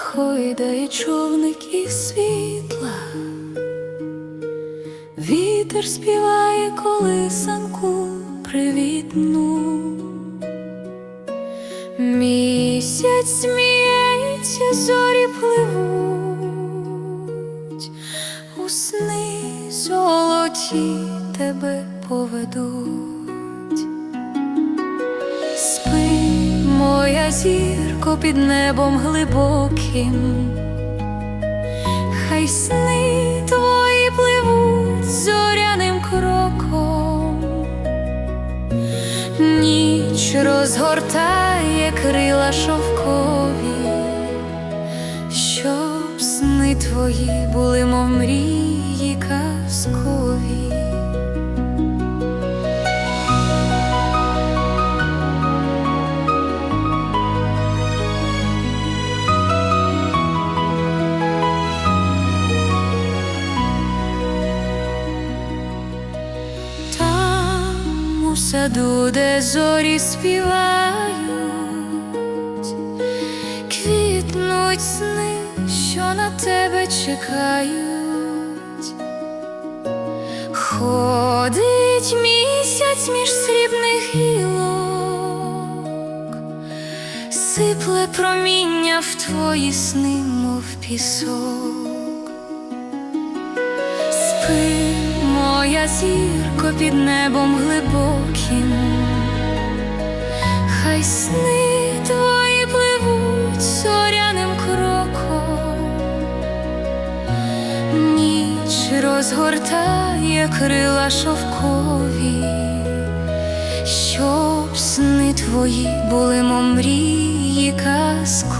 гойдає човник із світла, вітер співає колисанку привітну. Місяць сміється, зорі пливуть, у сни золоті тебе поведуть. Моя зірко під небом глибоким, хай сни твої пливуть зоряним кроком. Ніч розгортає крила шовкові, щоб сни твої були, мов мрії у саду, де зорі співають, квітнуть сни, що на тебе чекають. Ходить місяць між срібних гілок, сипле проміння в твої сни, мов пісок. Спи, моя зірко під небом глибоким, хай сни твої пливуть зоряним кроком, ніч розгортає крила шовкові, щоб сни твої були, мов мрії казкові.